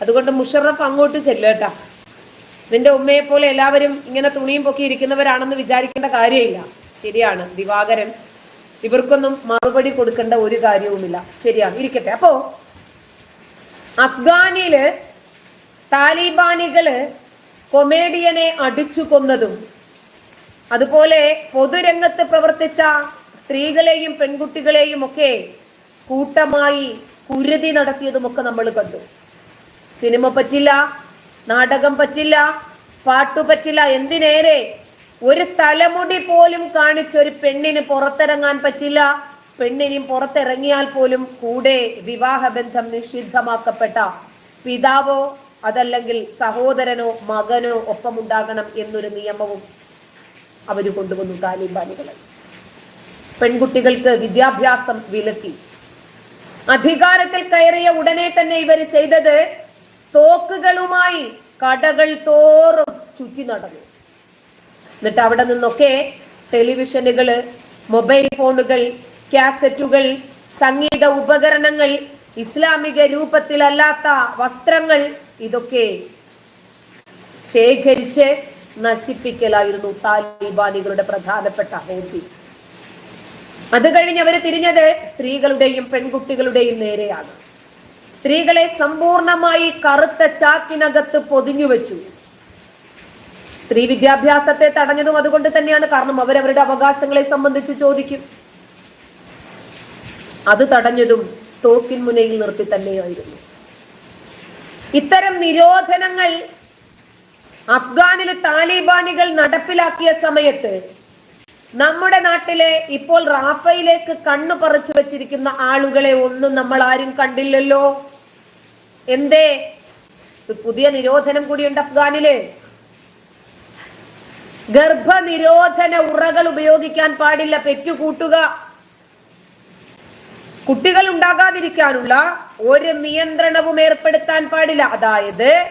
അതുകൊണ്ട് മുഷറഫ് അങ്ങോട്ട് ചെല്ലട്ട നിന്റെ ഉമ്മയെ പോലെ എല്ലാവരും ഇങ്ങനെ തുണിയും പൊക്കി ഇരിക്കുന്നവരാണെന്ന് വിചാരിക്കേണ്ട കാര്യമില്ല. ശരിയാണ് ദിവാകരൻ. ഇവർക്കൊന്നും മറുപടി കൊടുക്കേണ്ട ഒരു കാര്യവുമില്ല. ശരിയാണ് ഇരിക്കട്ടെ. അപ്പോ അഫ്ഗാനിൽ താലിബാനികൾ കൊമേഡിയനെ അടിച്ചു കൊന്നതും അതുപോലെ പൊതുരംഗത്ത് പ്രവർത്തിച്ച സ്ത്രീകളെയും പെൺകുട്ടികളെയും ഒക്കെ കൂട്ടമായി കുരുതി നടത്തിയതുമൊക്കെ നമ്മൾ കണ്ടു. സിനിമ പറ്റില്ല നാടകം പറ്റില്ല പാട്ടു പറ്റില്ല എന്തിനേറെ? ഒരു തലമുടി പോലും കാണിച്ചൊരു പെണ്ണിന് പുറത്തിറങ്ങാൻ പറ്റില്ല. പെണ്ണിനും പുറത്തിറങ്ങിയാൽ പോലും കൂടെ വിവാഹബന്ധം നിഷിദ്ധമാക്കപ്പെട്ട പിതാവോ അതല്ലെങ്കിൽ സഹോദരനോ മകനോ ഒപ്പമുണ്ടാകണം എന്നൊരു നിയമവും അവർ കൊണ്ടുവന്നു താലിബാനികൾ പെൺകുട്ടികൾക്ക് വിദ്യാഭ്യാസം വിലക്കി. അധികാരത്തിൽ കയറിയ ഉടനെ തന്നെ ഇവർ ചെയ്തത് തോക്കുകളുമായി കടകൾ തോറും ചുറ്റി നടന്നു. എന്നിട്ട് അവിടെ നിന്നൊക്കെ ടെലിവിഷനുകൾ മൊബൈൽ ഫോണുകൾ കാസറ്റുകൾ സംഗീത ഉപകരണങ്ങൾ ഇസ്ലാമിക രൂപത്തിലല്ലാത്ത വസ്ത്രങ്ങൾ ഇതൊക്കെ ശേഖരിച്ച് നശിപ്പിക്കലായിരുന്നു താലിബാനികളുടെ പ്രധാനപ്പെട്ട ഹോബി. അത് കഴിഞ്ഞ് അവർ തിരിഞ്ഞത് സ്ത്രീകളുടെയും പെൺകുട്ടികളുടെയും നേരെയാണ്. സ്ത്രീകളെ സമ്പൂർണമായി കറുത്ത ചാക്കിനകത്ത് പൊതിഞ്ഞു വെച്ചു. സ്ത്രീ വിദ്യാഭ്യാസത്തെ തടഞ്ഞതും അതുകൊണ്ട് തന്നെയാണ് കാരണം അവരവരുടെ അവകാശങ്ങളെ സംബന്ധിച്ച് ചോദിക്കും. അത് തടഞ്ഞതും തോക്കിൻ മുനയിൽ നിർത്തി തന്നെയായിരുന്നു. ഇത്തരം നിരോധനങ്ങൾ അഫ്ഗാനിലെ താലിബാനികൾ നടപ്പിലാക്കിയ സമയത്ത് നമ്മുടെ നാട്ടിലെ ഇപ്പോൾ റാഫയിലേക്ക് കണ്ണു പറിച്ചു വെച്ചിരിക്കുന്ന ആളുകളെ ഒന്നും നമ്മൾ ആരും കണ്ടില്ലല്ലോ. എന്തേ? പുതിയ നിരോധനം കൂടിയുണ്ട് അഫ്ഗാനിൽ. ഗർഭനിരോധന ഉറകൾ ഉപയോഗിക്കാൻ പാടില്ല പെറ്റുകൂട്ടുക. കുട്ടികൾ ഉണ്ടാകാതിരിക്കാനുള്ള ഒരു നിയന്ത്രണവും ഏർപ്പെടുത്താൻ പാടില്ല. അതായത്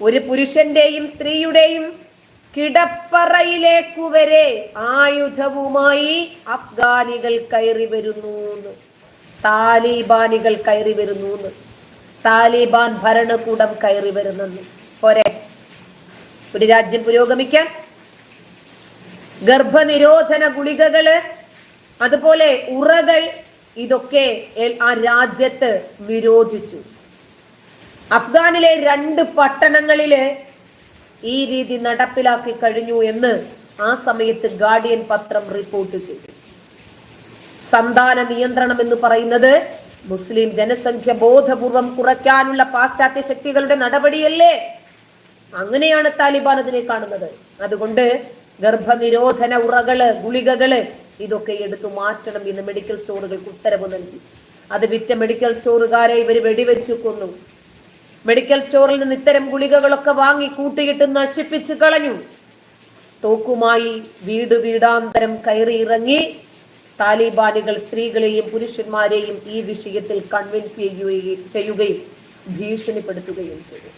ഒരു പുരുഷന്റെയും സ്ത്രീയുടെയും കിടപ്പറയിലേക്കു വരെ ആയുധവുമായി അഫ്ഗാനികൾ കയറി വരുന്നു താലിബാനികൾ കയറി വരുന്നു താലിബാൻ ഭരണകൂടം കയറി വരുന്നെന്ന്. പോരെ. ഒരു രാജ്യം പുരോഗമിക്കാൻ. ഗർഭനിരോധന ഗുളികകൾ അതുപോലെ ഉറകൾ ഇതൊക്കെ ആ രാജ്യത്ത് നിരോധിച്ചു അഫ്ഗാനിലെ രണ്ട് പട്ടണങ്ങളിൽ ഈ രീതി നടപ്പിലാക്കി കഴിഞ്ഞു എന്ന് ആ സമയത്ത് ഗാർഡിയൻ പത്രം റിപ്പോർട്ട് ചെയ്തു. സന്താന നിയന്ത്രണം എന്ന് പറയുന്നത് മുസ്ലിം ജനസംഖ്യ ബോധപൂർവം കുറയ്ക്കാനുള്ള പാശ്ചാത്യ ശക്തികളുടെ നടപടിയല്ലേ? അങ്ങനെയാണ് താലിബാൻ അതിനെ കാണുന്നത്. അതുകൊണ്ട് ഗർഭനിരോധന ഉറകൾ ഗുളികകൾ ഇതൊക്കെ എടുത്തു മാറ്റണം എന്ന് മെഡിക്കൽ സ്റ്റോറുകൾക്ക് ഉത്തരവ് നൽകി. അത് വിറ്റ മെഡിക്കൽ സ്റ്റോറുകാരെ ഇവർ വെടിവെച്ചു കൊന്നു. മെഡിക്കൽ സ്റ്റോറിൽ നിന്ന് ഇത്തരം ഗുളികകളൊക്കെ വാങ്ങി കൂട്ടിയിട്ട് നശിപ്പിച്ചു കളഞ്ഞു. തോക്കുമായി വീട് വീടാന്തരം കയറിയിറങ്ങി താലിബാനികൾ സ്ത്രീകളെയും പുരുഷന്മാരെയും ഈ വിഷയത്തിൽ കൺവിൻസ് ചെയ്യുകയും ചെയ്യുകയും ഭീഷണിപ്പെടുത്തുകയും ചെയ്തു.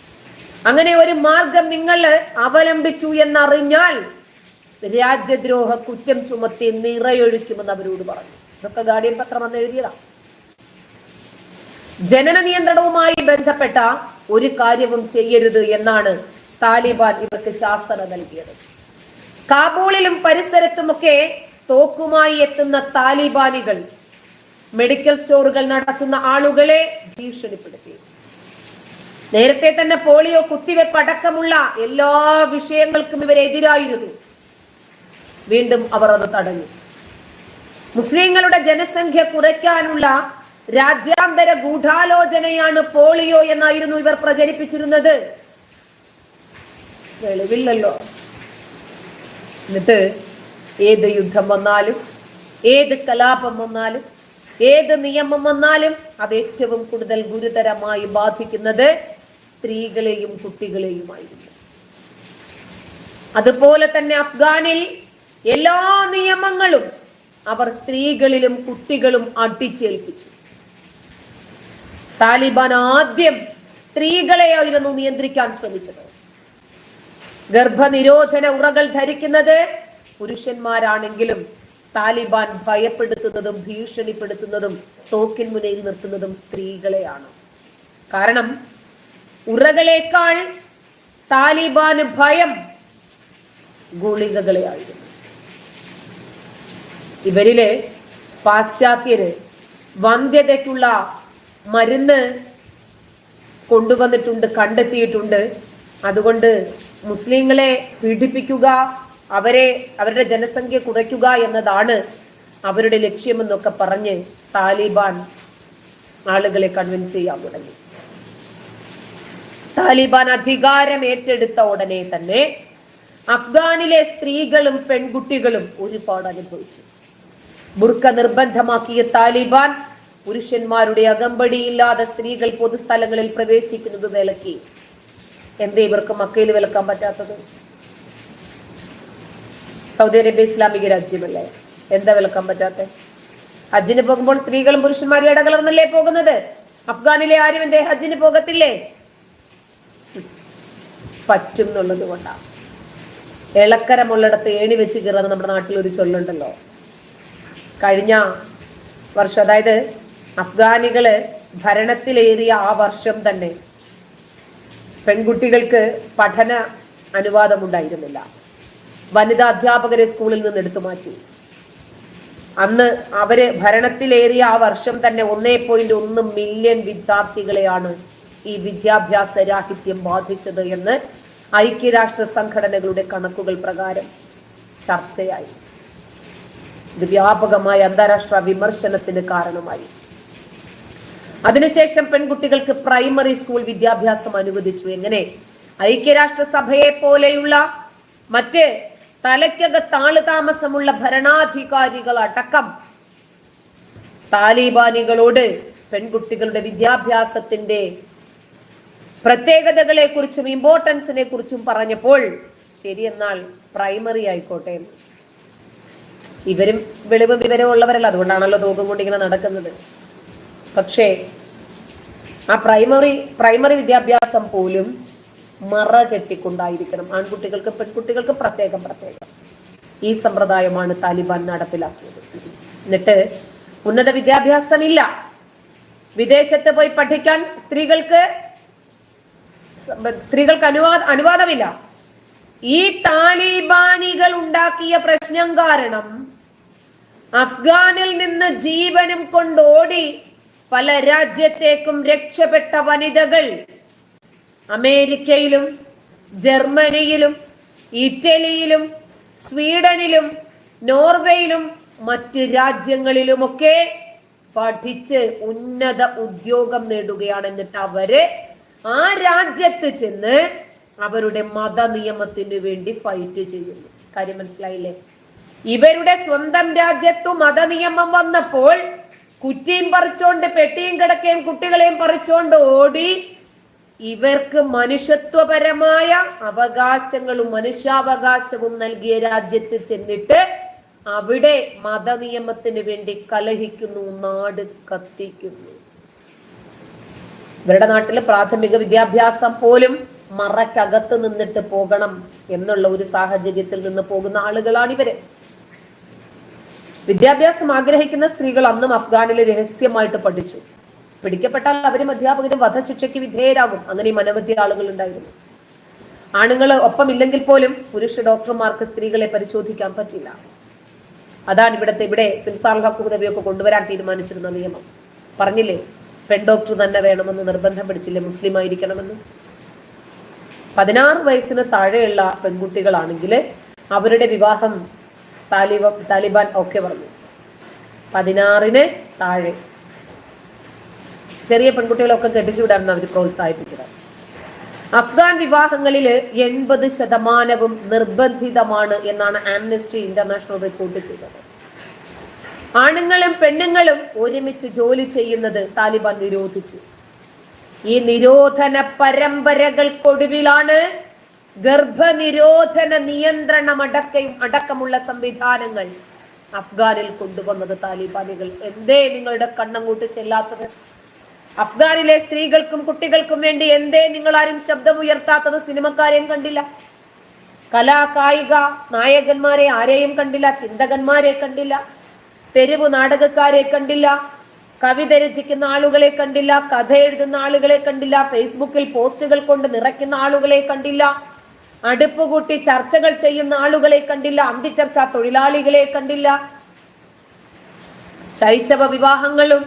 അങ്ങനെ ഒരു മാർഗം നിങ്ങൾ അവലംബിച്ചു എന്നറിഞ്ഞാൽ രാജ്യദ്രോഹ കുറ്റം ചുമത്തി നിറയൊഴിക്കുമെന്ന് അവരോട് പറഞ്ഞു. ഇതൊക്കെ ഗാർഡിയൻ പത്രം അന്ന് എഴുതിയതാണ് ജനന നിയന്ത്രണവുമായി ബന്ധപ്പെട്ട ഒരു കാര്യവും ചെയ്യരുത് എന്നാണ് താലിബാൻ ഇവർക്ക് ശാസന നൽകിയത്. കാബൂളിലും പരിസരത്തുമൊക്കെ തോക്കുമായി എത്തുന്ന താലിബാനികൾ മെഡിക്കൽ സ്റ്റോറുകൾ നടത്തുന്ന ആളുകളെ ഭീഷണിപ്പെടുത്തി. നേരത്തെ തന്നെ പോളിയോ കുത്തിവെപ്പ് അടക്കമുള്ള എല്ലാ വിഷയങ്ങൾക്കും ഇവരെതിരായിരുന്നു വീണ്ടും അവർ അത് തടഞ്ഞു. മുസ്ലിങ്ങളുടെ ജനസംഖ്യ കുറയ്ക്കാനുള്ള രാജ്യാന്തര ഗൂഢാലോചനയാണ് പോളിയോ എന്നായിരുന്നു ഇവർ പ്രചരിപ്പിച്ചിരുന്നത്. വെളിവില്ലല്ലോ. എന്നിട്ട് ഏത് യുദ്ധം വന്നാലും ഏത് കലാപം വന്നാലും ഏത് നിയമം വന്നാലും അത് ഏറ്റവും കൂടുതൽ ഗുരുതരമായി ബാധിക്കുന്നത് സ്ത്രീകളെയും കുട്ടികളെയുമായിരുന്നു. അതുപോലെ തന്നെ അഫ്ഗാനിൽ എല്ലാ നിയമങ്ങളും അവർ സ്ത്രീകളിലും കുട്ടികളും അടിച്ചേൽപ്പിച്ചു. താലിബാൻ ആദ്യം സ്ത്രീകളെയായിരുന്നു നിയന്ത്രിക്കാൻ ശ്രമിച്ചത്. ഗർഭനിരോധന ഉറകൾ ധരിക്കുന്നത് പുരുഷന്മാരാണെങ്കിലും താലിബാൻ ഭയപ്പെടുത്തുന്നതും ഭീഷണിപ്പെടുത്തുന്നതും തോക്കിൻ മുനയിൽ നിർത്തുന്നതും സ്ത്രീകളെയാണ്. കാരണം ഉറകളേക്കാൾ താലിബാന് ഭയം ഗുളികകളെയായിരുന്നു ഇവരിലെ പാശ്ചാത്യര് വന്ധ്യതയ്ക്കുള്ള മരുന്ന് കൊണ്ടുവന്നിട്ടുണ്ട് കണ്ടെത്തിയിട്ടുണ്ട്. അതുകൊണ്ട് മുസ്ലിങ്ങളെ പീഡിപ്പിക്കുക അവരെ അവരുടെ ജനസംഖ്യ കുറയ്ക്കുക എന്നതാണ് അവരുടെ ലക്ഷ്യമെന്നൊക്കെ പറഞ്ഞ് താലിബാൻ ആളുകളെ കൺവിൻസ് ചെയ്യാൻ തുടങ്ങി. താലിബാൻ അധികാരം ഏറ്റെടുത്ത ഉടനെ തന്നെ അഫ്ഗാനിലെ സ്ത്രീകളും പെൺകുട്ടികളും ഒരുപാട് അനുഭവിച്ചു. ബുർക്ക നിർബന്ധമാക്കിയ താലിബാൻ പുരുഷന്മാരുടെ അകമ്പടിയില്ലാതെ സ്ത്രീകൾ പൊതുസ്ഥലങ്ങളിൽ പ്രവേശിക്കുന്നത് വിലക്കി. എന്തേ ഇവർക്ക് മക്കയിൽ വിലക്കാൻ പറ്റാത്തത്? സൗദി അറേബ്യ ഇസ്ലാമിക രാജ്യമല്ലേ? എന്താ വിലക്കാൻ പറ്റാത്ത? ഹജ്ജിന് പോകുമ്പോൾ സ്ത്രീകളും പുരുഷന്മാരും ഇടകലർന്നല്ലേ പോകുന്നത്? അഫ്ഗാനിലെ ആരും എന്തേ ഹജ്ജിന് പോകത്തില്ലേ? പറ്റും എന്നുള്ളത് കൊണ്ടാണ് ഇളക്കരമുള്ളിടത്ത് ഏണി വെച്ച് കയറുന്ന നമ്മുടെ നാട്ടിൽ ഒരു ചൊല്ലുണ്ടല്ലോ. കഴിഞ്ഞ വർഷം അതായത് അഫ്ഗാനികൾ ഭരണത്തിലേറിയ ആ വർഷം തന്നെ പെൺകുട്ടികൾക്ക് പഠന അനുവാദം ഉണ്ടായിരുന്നില്ല വനിതാ അധ്യാപകരെ സ്കൂളിൽ നിന്ന് എടുത്തു മാറ്റി. അന്ന് അവർ ഭരണത്തിലേറിയ ആ വർഷം തന്നെ ഒന്നേ പോയിന്റ് ഒന്ന് മില്യൺ വിദ്യാർത്ഥികളെയാണ് ഈ വിദ്യാഭ്യാസ രാഹിത്യം ബാധിച്ചത് എന്ന് ഐക്യരാഷ്ട്ര സംഘടനകളുടെ കണക്കുകൾ പ്രകാരം ചർച്ചയായി. ഇത് വ്യാപകമായ അന്താരാഷ്ട്ര വിമർശനത്തിന് കാരണമായി. അതിനുശേഷം പെൺകുട്ടികൾക്ക് പ്രൈമറി സ്കൂൾ വിദ്യാഭ്യാസം അനുവദിച്ചു. എങ്ങനെ? ഐക്യരാഷ്ട്രസഭയെ പോലെയുള്ള മറ്റ് തലയ്ക്കകത്ത് താമസമുള്ള ഭരണാധികാരികൾ അടക്കം താലിബാനികളോട് പെൺകുട്ടികളുടെ വിദ്യാഭ്യാസത്തിന്റെ പ്രത്യേകതകളെ കുറിച്ചും ഇമ്പോർട്ടൻസിനെ കുറിച്ചും പറഞ്ഞപ്പോൾ ശരി എന്നാൽ പ്രൈമറി ആയിക്കോട്ടെ. ഇവരും വെളിവ് വിവരമുള്ളവരല്ല. അതുകൊണ്ടാണല്ലോ തോക്കും കൊണ്ട് ഇങ്ങനെ നടക്കുന്നത്. പക്ഷേ ആ പ്രൈമറി പ്രൈമറി വിദ്യാഭ്യാസം പോലും മറ കെട്ടിക്കൊണ്ടായിരിക്കണം. ആൺകുട്ടികൾക്ക് പെൺകുട്ടികൾക്ക് പ്രത്യേകം പ്രത്യേകം. ഈ സമ്പ്രദായമാണ് താലിബാൻ നടപ്പിലാക്കിയത്. എന്നിട്ട് ഉന്നത വിദ്യാഭ്യാസം ഇല്ല വിദേശത്ത് പോയി പഠിക്കാൻ സ്ത്രീകൾക്ക് സ്ത്രീകൾക്ക് അനുവാദ അനുവാദമില്ല. ഈ താലിബാനികൾ ഉണ്ടാക്കിയ പ്രശ്നം കാരണം അഫ്ഗാനിൽ നിന്ന് ജീവനും കൊണ്ടോടി പല രാജ്യത്തേക്കും രക്ഷപ്പെട്ട വനിതകൾ അമേരിക്കയിലും ജർമ്മനിയിലും ഇറ്റലിയിലും സ്വീഡനിലും നോർവേയിലും മറ്റ് രാജ്യങ്ങളിലുമൊക്കെ പഠിച്ച് ഉന്നത ഉദ്യോഗം നേടുകയാണ് എന്നിട്ട് അവർ ആ രാജ്യത്ത് ചെന്ന് അവരുടെ മത നിയമത്തിന് വേണ്ടി ഫൈറ്റ് ചെയ്യുന്നു. കാര്യം മനസ്സിലായില്ലേ? ഇവരുടെ സ്വന്തം രാജ്യത്തു മത നിയമം വന്നപ്പോൾ കുറ്റിയും പറിച്ചോണ്ട് പെട്ടിയും കിടക്കയും കുട്ടികളെയും പറിച്ചോണ്ട് ഓടി ഇവർക്ക് മനുഷ്യത്വപരമായ അവകാശങ്ങളും മനുഷ്യാവകാശവും നൽകിയ രാജ്യത്ത് ചെന്നിട്ട് അവിടെ മതനിയമത്തിന് വേണ്ടി കലഹിക്കുന്നു നാട് കത്തിക്കുന്നു. ഇവരുടെ നാട്ടിലെ പ്രാഥമിക വിദ്യാഭ്യാസം പോലും മറക്കകത്ത് നിന്നിട്ട് പോകണം എന്നുള്ള ഒരു സാഹചര്യത്തിൽ നിന്ന് പോകുന്ന ആളുകളാണ് ഇവർ വിദ്യാഭ്യാസം ആഗ്രഹിക്കുന്ന സ്ത്രീകൾ അന്നും അഫ്ഗാനിൽ രഹസ്യമായിട്ട് പഠിച്ചു. പിടിക്കപ്പെട്ടാൽ അവരും അധ്യാപകരും വധശിക്ഷയ്ക്ക് വിധേയരാകും. അങ്ങനെ അനവധി ആളുകൾ ഉണ്ടായിരുന്നു. ആണുങ്ങൾ ഒപ്പമില്ലെങ്കിൽ പോലും പുരുഷ ഡോക്ടർമാർക്ക് സ്ത്രീകളെ പരിശോധിക്കാൻ പറ്റില്ല. അതാണ് ഇവിടുത്തെ ഇവിടെ സിൽസാർ ഹക്കുദവിയൊക്കെ കൊണ്ടുവരാൻ തീരുമാനിച്ചിരുന്ന നിയമം. പറഞ്ഞില്ലേ പെൺ ഡോക്ടർ തന്നെ വേണമെന്ന് നിർബന്ധം പിടിച്ചില്ലേ മുസ്ലിം ആയിരിക്കണമെന്ന്? പതിനാറ് വയസ്സിന് താഴെയുള്ള പെൺകുട്ടികളാണെങ്കിൽ അവരുടെ വിവാഹം താലിബ താലിബാൻ ഒക്കെ പറഞ്ഞു പതിനാറിന് താഴെ. ചെറിയ പെൺകുട്ടികളൊക്കെ കെട്ടിച്ചുവിടാമെന്ന് അവർ പ്രോത്സാഹിപ്പിച്ചത്. അഫ്ഗാൻ വിവാഹങ്ങളിൽ എൺപത് ശതമാനവും നിർബന്ധിതമാണ് എന്നാണ് ആംനസ്റ്റി ഇന്റർനാഷണൽ റിപ്പോർട്ട് ചെയ്തത്. ആണുങ്ങളും പെണ്ണുങ്ങളും ഒരുമിച്ച് ജോലി ചെയ്യുന്നത് താലിബാൻ നിരോധിച്ചു. ഈ നിരോധന പരമ്പരകൾക്കൊടുവിലാണ് ഗർഭനിരോധന നിയന്ത്രണം അടക്കയും അടക്കമുള്ള സംവിധാനങ്ങൾ അഫ്ഗാനിൽ കൊണ്ടുവന്നത് താലിബാനികൾ. എന്തേ നിങ്ങളുടെ കണ്ണങ്ങോട്ട് ചെല്ലാത്തത്? അഫ്ഗാനിലെ സ്ത്രീകൾക്കും കുട്ടികൾക്കും വേണ്ടി എന്തേ നിങ്ങൾ ആരും ശബ്ദമുയർത്താത്തത് സിനിമക്കാരെയും കണ്ടില്ല? കലാ കായിക നായകന്മാരെ ആരെയും കണ്ടില്ല ചിന്തകന്മാരെ കണ്ടില്ല തെരുവ് നാടകക്കാരെ കണ്ടില്ല കവിത രചിക്കുന്ന ആളുകളെ കണ്ടില്ല കഥ എഴുതുന്ന ആളുകളെ കണ്ടില്ല ഫേസ്ബുക്കിൽ പോസ്റ്റുകൾ കൊണ്ട് നിറയ്ക്കുന്ന ആളുകളെ കണ്ടില്ല അടുപ്പ് കൂട്ടി ചർച്ചകൾ ചെയ്യുന്ന ആളുകളെ കണ്ടില്ല അന്തിച്ചർച്ച തൊഴിലാളികളെ കണ്ടില്ല. ശൈശവ വിവാഹങ്ങളും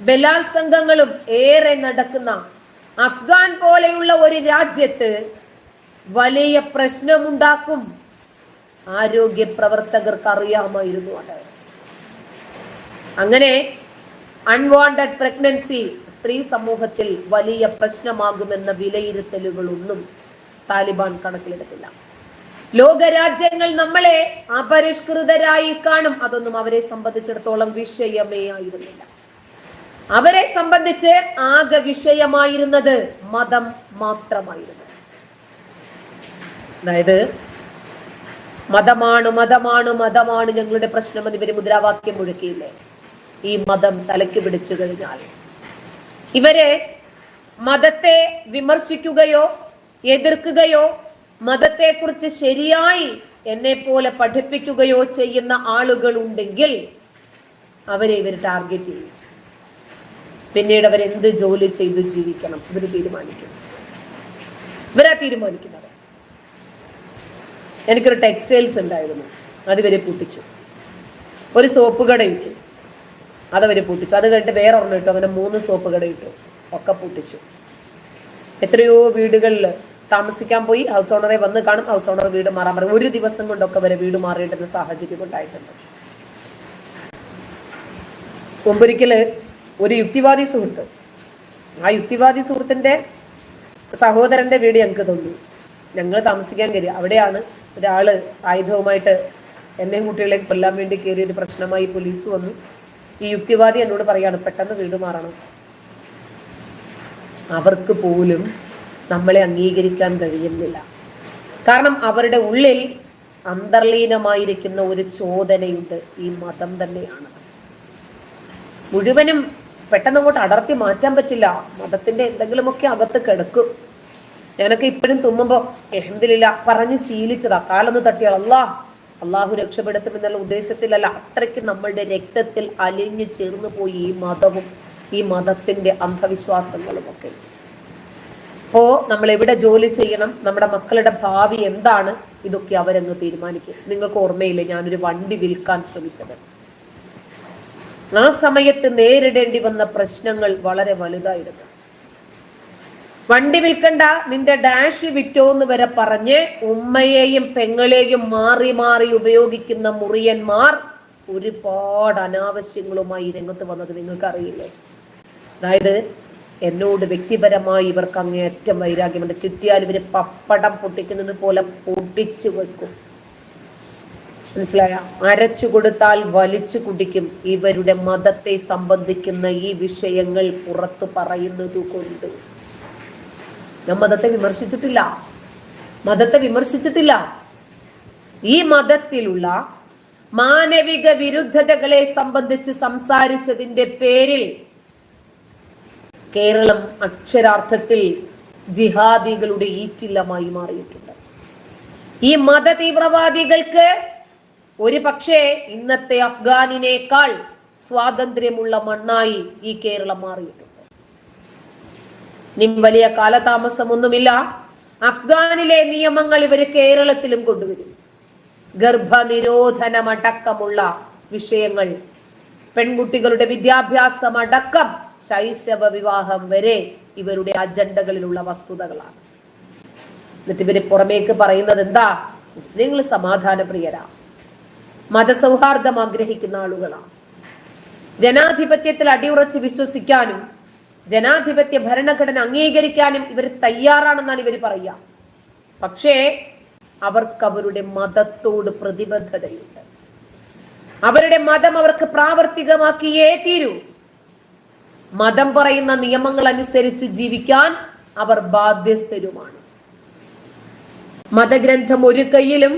ബലാത്സംഗങ്ങളും ഏറെ നടക്കുന്ന അഫ്ഗാൻ പോലെയുള്ള ഒരു രാജ്യത്ത് വലിയ പ്രശ്നമുണ്ടാക്കും. ആരോഗ്യ പ്രവർത്തകർക്ക് അറിയാമായിരുന്നു അത്. അങ്ങനെ അൺവാണ്ടഡ് പ്രഗ്നൻസി സ്ത്രീ സമൂഹത്തിൽ വലിയ പ്രശ്നമാകുമെന്ന വിലയിരുത്തലുകളൊന്നും താലിബാൻ കണക്കിലെടുത്തില്ല. ലോകരാജ്യങ്ങൾ നമ്മളെ അപരിഷ്കൃതരായി കാണും. അതൊന്നും അവരെ സംബന്ധിച്ചിടത്തോളം വിഷയമേ ആയിരുന്നില്ല. അവരെ സംബന്ധിച്ച് ആകെ വിഷയമായിരുന്നത് മതം മാത്രമായിരുന്നു. അതായത് മതമാണ് മതമാണ് മതമാണ് ഞങ്ങളുടെ പ്രശ്നമെന്ന് ഇവർ മുദ്രാവാക്യം മുഴക്കിയില്ലേ? ഈ മതം തലയ്ക്ക് പിടിച്ചു കഴിഞ്ഞാൽ. ഇവരെ മതത്തെ വിമർശിക്കുകയോ എതിർക്കുകയോ മതത്തെക്കുറിച്ച് ശരിയായി എന്നെ പോലെ പഠിപ്പിക്കുകയോ ചെയ്യുന്ന ആളുകൾ ഉണ്ടെങ്കിൽ അവരെ ഇവർ ടാർഗറ്റ് ചെയ്യും. പിന്നീട് അവർ എന്ത് ജോലി ചെയ്ത് ജീവിക്കണം? ഇവർ തീരുമാനിക്കും ഇവരാ തീരുമാനിക്കുന്നത്. എനിക്കൊരു ടെക്സ്റ്റൈൽസ് ഉണ്ടായിരുന്നു. അത് ഇവരെ പൂട്ടിച്ചു. ഒരു സോപ്പ് കട ഇട്ടു. അതവർ പൂട്ടിച്ചു. അത് കഴിഞ്ഞിട്ട് വേറെ ഒരെണ്ണം ഇട്ടു. അങ്ങനെ മൂന്ന് സോപ്പ് കട ഇട്ടു. ഒക്കെ പൂട്ടിച്ചു. എത്രയോ വീടുകളിൽ താമസിക്കാൻ പോയി. ഹൗസ് ഓണറെ വന്ന് കാണും. ഹൗസ് ഓണർ വീട് മാറാൻ പറയും. ഒരു ദിവസം കൊണ്ടൊക്കെ വരെ വീട് മാറിയിട്ടുന്ന സാഹചര്യം ഉണ്ടായിട്ടുണ്ട്. മുമ്പൊരിക്കൽ ഒരു യുക്തിവാദി സുഹൃത്ത് ആ യുക്തിവാദി സുഹൃത്തിന്റെ സഹോദരന്റെ വീട് ഞങ്ങൾക്ക് തന്നു. ഞങ്ങൾ താമസിക്കാൻ കയറി. അവിടെയാണ് ഒരാൾ ആയുധവുമായിട്ട് എന്നെയും കുട്ടികളെ കൊല്ലാൻ വേണ്ടി കയറിയ ഒരു പ്രശ്നമായി പോലീസ് വന്നു. ഈ യുക്തിവാദി എന്നോട് പറയാണ് പെട്ടെന്ന് വീട് മാറണം. അവർക്ക് പോലും നമ്മളെ അംഗീകരിക്കാൻ കഴിയുന്നില്ല. കാരണം അവരുടെ ഉള്ളിൽ അന്തർലീനമായിരിക്കുന്ന ഒരു ചോദനയുണ്ട് ഈ മതം തന്നെയാണ്. മുഴുവനും പെട്ടെന്ന് അങ്ങോട്ട് അടർത്തി മാറ്റാൻ പറ്റില്ല. മതത്തിന്റെ എന്തെങ്കിലുമൊക്കെ അകത്ത് കിടക്കും. ഞാനൊക്കെ ഇപ്പോഴും തുമ്മുമ്പോ എഹമ്മദില്ല പറഞ്ഞ് ശീലിച്ചതാ. കാലൊന്ന് തട്ടിയാൽ അള്ളാഹ് അള്ളാഹു രക്ഷപ്പെടുത്തുമെന്നുള്ള ഉദ്ദേശത്തിലല്ല അത്രയ്ക്ക് നമ്മളുടെ രക്തത്തിൽ അലിഞ്ഞു ചേർന്ന് പോയി ഈ മതവും ഈ മതത്തിന്റെ അന്ധവിശ്വാസങ്ങളും ഒക്കെ അപ്പോ നമ്മൾ എവിടെ ജോലി ചെയ്യണം നമ്മുടെ മക്കളുടെ ഭാവി എന്താണ് ഇതൊക്കെ അവരങ്ങ് തീരുമാനിക്കും. നിങ്ങൾക്ക് ഓർമ്മയില്ലേ ഞാനൊരു വണ്ടി വിൽക്കാൻ ശ്രമിച്ചത്. ആ സമയത്ത് നേരിടേണ്ടി വന്ന പ്രശ്നങ്ങൾ വളരെ വലുതായിരുന്നു. വണ്ടി വിൽക്കണ്ട നിന്റെ ഡാഷ് വിറ്റോ എന്ന് വരെ പറഞ്ഞ് ഉമ്മയെയും പെങ്ങളെയും മാറി മാറി ഉപയോഗിക്കുന്ന മുറിയന്മാർ ഒരുപാട് അനാവശ്യങ്ങളുമായി രംഗത്ത് വന്നത് നിങ്ങൾക്ക് അറിയില്ലേ അതായത് എന്നോട് വ്യക്തിപരമായി ഇവർക്ക് അങ്ങേയറ്റം വൈരാഗ്യമുണ്ട് കിട്ടിയാൽ ഇവർ പപ്പടം പൊട്ടിക്കുന്നത് പോലെ പൊട്ടിച്ചു വെക്കും. മനസ്സിലായ? അരച്ചു കൊടുത്താൽ വലിച്ചു കുടിക്കും. ഇവരുടെ മതത്തെ സംബന്ധിക്കുന്ന ഈ വിഷയങ്ങൾ പുറത്തു പറയുന്നത് കൊണ്ട്. ഞാൻ മതത്തെ വിമർശിച്ചിട്ടില്ല. മതത്തെ വിമർശിച്ചിട്ടില്ല. ഈ മതത്തിലുള്ള മാനവിക വിരുദ്ധതകളെ സംബന്ധിച്ച് സംസാരിച്ചതിന്റെ പേരിൽ കേരളം അക്ഷരാർത്ഥത്തിൽ ജിഹാദികളുടെ ഈറ്റില്ലമായി മാറിയിട്ടുണ്ട്. ഈ മത തീവ്രവാദികൾക്ക് ഒരു പക്ഷേ ഇന്നത്തെ അഫ്ഗാനിനേക്കാൾ സ്വാതന്ത്ര്യമുള്ള മണ്ണായി ഈ കേരളം മാറിയിട്ടുണ്ട്. ഇനി വലിയ കാലതാമസമൊന്നുമില്ല. അഫ്ഗാനിലെ നിയമങ്ങൾ ഇവർ കേരളത്തിലും കൊണ്ടുവരും. ഗർഭനിരോധനമടക്കമുള്ള വിഷയങ്ങൾ പെൺകുട്ടികളുടെ വിദ്യാഭ്യാസം അടക്കം ശൈശവ വിവാഹം വരെ ഇവരുടെ അജണ്ടകളിലുള്ള വസ്തുതകളാണ്. എന്നിട്ട് ഇവർ പുറമേക്ക് പറയുന്നത് എന്താ? മുസ്ലിങ്ങൾ സമാധാനപ്രിയരാ. മതസൗഹാർദ്ദം ആഗ്രഹിക്കുന്ന ആളുകളാ ജനാധിപത്യത്തിൽ അടിയുറച്ച് വിശ്വസിക്കാനും ജനാധിപത്യ ഭരണഘടന അംഗീകരിക്കാനും ഇവർ തയ്യാറാണെന്നാണ് ഇവർ പറയുക. പക്ഷേ അവർക്ക് അവരുടെ മതത്തോട് പ്രതിബദ്ധതയുണ്ട്. അവരുടെ മതം അവർക്ക് പ്രാവർത്തികമാക്കിയേ തീരൂ. മതം പറയുന്ന നിയമങ്ങൾ അനുസരിച്ച് ജീവിക്കാൻ അവർ ബാധ്യസ്ഥരുമാണ്. മതഗ്രന്ഥം ഒരു കയ്യിലും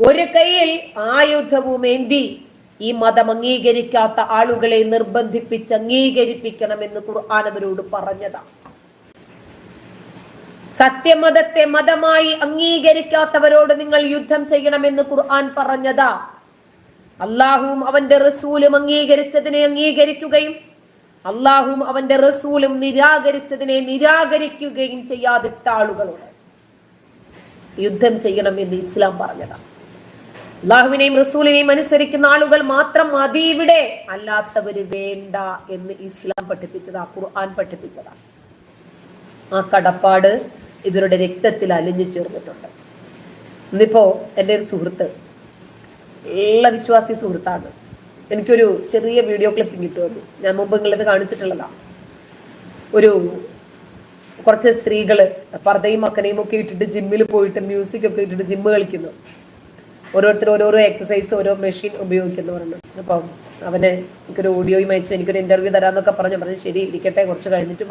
ഒരു കൈയിൽ ആയുധവും ഏന്തി ഈ മതം അംഗീകരിക്കാത്ത ആളുകളെ നിർബന്ധിപ്പിച്ച് അംഗീകരിപ്പിക്കണമെന്ന് ഖുർആൻ അവരോട് പറഞ്ഞതാണ് സത്യമതത്തെ മതമായി അംഗീകരിക്കാത്തവരോട് നിങ്ങൾ യുദ്ധം ചെയ്യണമെന്ന് ഖുർആൻ പറഞ്ഞതാ. അള്ളാഹുവും അവന്റെ റസൂലും അംഗീകരിച്ചതിനെ അംഗീകരിക്കുകയും അള്ളാഹും അവന്റെ റസൂലും നിരാകരിച്ചതിനെ നിരാകരിക്കുകയും ചെയ്യാതിട്ട ആളുകളുണ്ട് യുദ്ധം ചെയ്യണം എന്ന് ഇസ്ലാം പറഞ്ഞതാണ് അള്ളാഹുവിനെയും റസൂലിനെയും അനുസരിക്കുന്ന ആളുകൾ മാത്രം മതി ഇവിടെ. അല്ലാത്തവര് വേണ്ട എന്ന് ഇസ്ലാം പഠിപ്പിച്ചതാ ഖുർആൻ പഠിപ്പിച്ചതാ. ആ കടപ്പാട് ഇവരുടെ രക്തത്തിൽ അലിഞ്ഞു ചേർന്നിട്ടുണ്ട്. ഇന്നിപ്പോ എന്റെ ഒരു സുഹൃത്ത് എല്ലാ വിശ്വാസി സുഹൃത്താണ്. എനിക്കൊരു ചെറിയ വീഡിയോ ക്ലിപ്പിംഗ് കിട്ടുമായിരുന്നു ഞാൻ മുമ്പ് നിങ്ങളത് കാണിച്ചിട്ടുള്ളതാണ് ഒരു കുറച്ച് സ്ത്രീകൾ പർദ്ദയും മക്കനയും ഒക്കെ ഇട്ടിട്ട് ജിമ്മിൽ പോയിട്ട് മ്യൂസിക് ഒക്കെ ഇട്ടിട്ട് ജിമ്മ് കളിക്കുന്നു. ഓരോരുത്തർ ഓരോരോ എക്സസൈസ് ഓരോ മെഷീൻ ഉപയോഗിക്കുന്നു പറഞ്ഞു. അപ്പം അവനെ എനിക്കൊരു ഓഡിയോയും അയച്ചു എനിക്കൊരു ഇന്റർവ്യൂ തരാമെന്നൊക്കെ പറഞ്ഞു. പറഞ്ഞു ശരി ഇരിക്കട്ടെ കുറച്ച് കഴിഞ്ഞിട്ട്